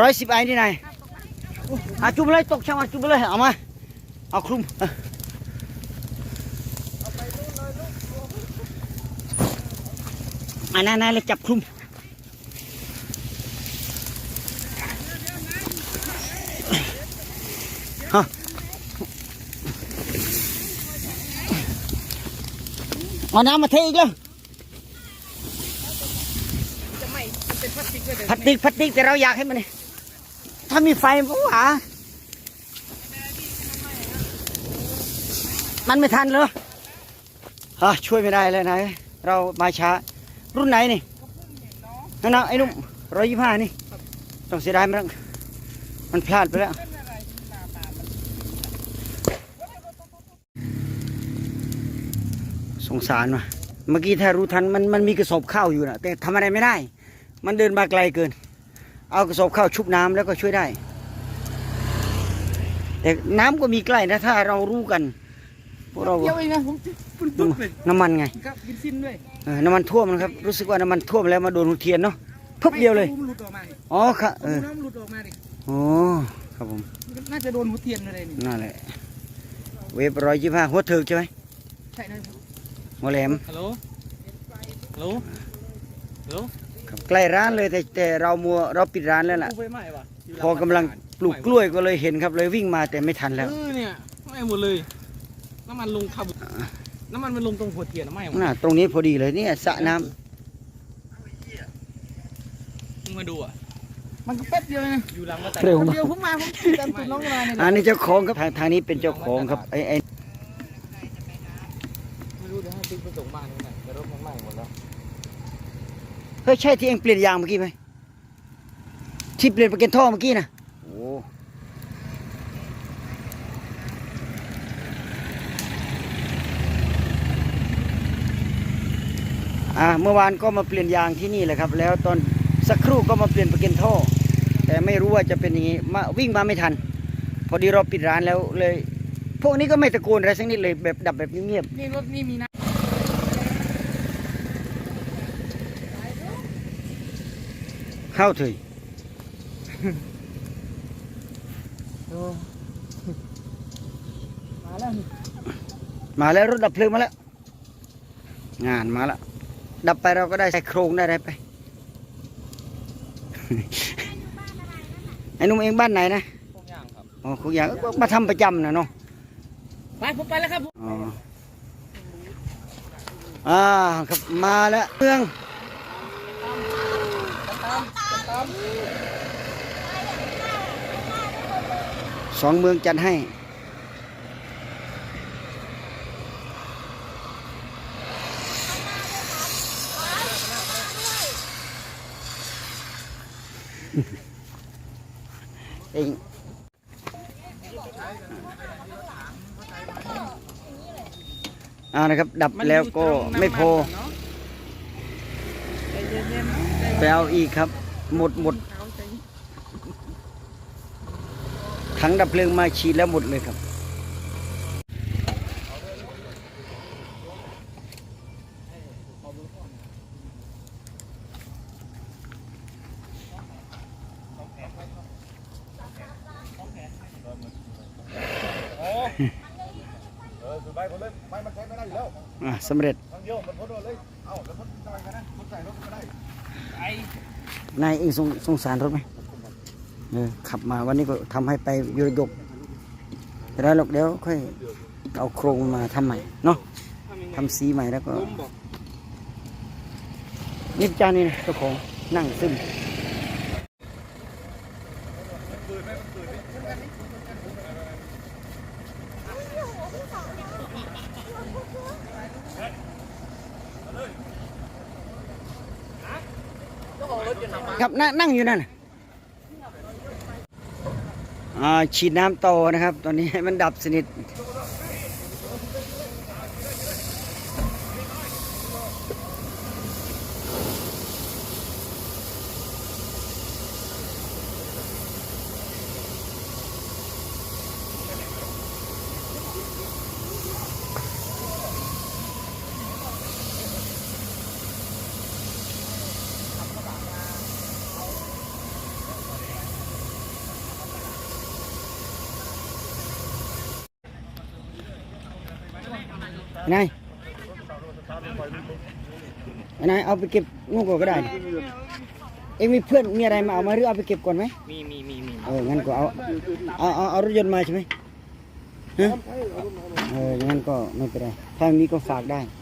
ร้อยสิบไอ้นี่นายอาจุ่มเลยตกช่างมาจุ่มเลยเอามาเอาคลุมเอาอันนั้นนายเลยจับคลุมฮะเอาน้ำมาเทอีกแล้วจะไม่มันเป็นพลาสติกเลยพลาสติกพลาสติกแต่เราอยากให้มันนี่ ถ้ามีไฟมันหามันไม่ทันเหรอฮะช่วยไม่ได้เลยนายเรามาช้า รุ่นไหนนี่นั่นนะไอ้นุ่มร้อยยี่ห้านี่ ต้องเสียดายมันแล้วมันพลาดไปแล้ว สงสารว่ะ เมื่อกี้ถ้ารู้ทันมันมันมีกระสอบข้าวอยู่นะแต่ทำอะไรไม่ได้ มันเดินมาไกลเกิน เอากระสอบข้าวชุบน้ำแล้วก็ช่วยได้ แต่น้ำก็มีใกล้นะ ถ้าเรารู้กันพวกเราเดียวเองนะผมปุ๊บปุ๊บเลยน้ำมันไงครับบินซินด้วยเออน้ำมันท่วมนะครับ รู้สึกว่าน้ำมันท่วมแล้วมาโดนหัวเทียนเนาะพึบเดียวเลยไม่รู้มันหลุดออกมาดิอ๋อค่ะเอรู้อน้ำมันหลุดออกมาดิโอ้ครับผมน่าจะโดนหัวเทียนอะไรนี่นั่นแหละเวฟร้อยยี่ห้าหัวเถิกใช่ไหมใช่นะหัวแหลมฮัลโหลฮัลโหลฮัลโหล ครับใกล้ร้านเลยแต่แต่เรามัวเราปิดร้านแล้วล่ะ กูไฟไหม้วะพอกำลังปลูกกล้วยก็เลยเห็นครับ เลยวิ่งมาแต่ไม่ทันแล้ว เออเนี่ยไหม้หมดเลย น้ำมันลงคาบุน้ำมันมันลงตรงหัวเทียนอะไหม้หมดน่ะตรงนี้พอดีเลยเนี่ยสระน้ำมึงมาดูอะ มันก็แป๊บเดียวเองอยู่หลังมาแต่เร็วคนมากเดียวผมมาผมตามตุดน้องมาเนี่ยอันนี้เจ้าของครับทางทางนี้เป็นเจ้าของครับไอ้ไอ้ไม่รู้เดี๋ยวให้ติ๊กไปส่งบ้านนี่แหละแต่รถมันไหม้หมดแล้ว เฮ้ยใช่ที่เองเปลี่ยนยางเมื่อกี้ไหมที่เปลี่ยนประกันท่อเมื่อกี้นะโอ้อ่าเมื่อวานก็มาเปลี่ยนยางที่นี่แหละครับ แล้วตอนสักครู่ก็มาเปลี่ยนประกันท่อ แต่ไม่รู้ว่าจะเป็นอย่างนี้มาวิ่งมาไม่ทัน พอดีเราปิดร้านแล้วเลย พวกนี้ก็ไม่ตะโกนอะไรสักนิดเลยแบบดับแบบเงียบๆนี่รถนี่มีนะ เข้าเถยมาแล้วนี่มาแล้วรถดับเพลิงมาแล้ว งานมาแล้ว ดับไปเราก็ได้ใส่โครงได้อะไรไปไอ้หนุ่มเองบ้านไหนนะพวกย่างครับอ๋อคุกอย่างก็มาทำประจำนะเนาะไปผมไปแล้วครับอ๋ออ่าครับมาแล้วเมือง สองเมืองจัดให้ เองอ่านะครับ ดับแล้วก็ไม่พอใจเย็นไปเอาอีกครับ หมดหมดๆเอาใจถังดับเพลิงมาฉีดแล้วหมดเลยครับเออคือใบคนเลยใบมันใช้ไม่ได้อยู่แล้วอ่าสำเร็จทางเดียวมันพ้นโดนเลยเอ้าแล้วพ้นทำไมกันนะพ้นใส่รถก็ได้ไอ้ นายเองสงสงสารรถไหมเออขับมาวันนี้ก็ทำให้ไปยุรยกแต่แล้วหรอกเดี๋ยวค่อยเอาโครงมาทำใหม่เนาะทำยังไงทำสีใหม่แล้วก็นี่จานนี่นะเจ้าของนั่งซึม ครับนั่งนั่งอยู่นั่นอ่าฉีดน้ำโตนะครับ ตอนนี้ให้มันดับสนิท นายนายเอาไปเก็บนู่นก่อนก็ได้ เอ็งมีเพื่อนมีอะไรมาเอามาหรือเอาไปเก็บก่อนไหมมีมีมีมีเอองั้นก็เอาเอาเอาเอารถยนต์มาใช่ไหมฮะเอองั้นก็ไม่เป็นไรถ้ามีก็ฝากได้เ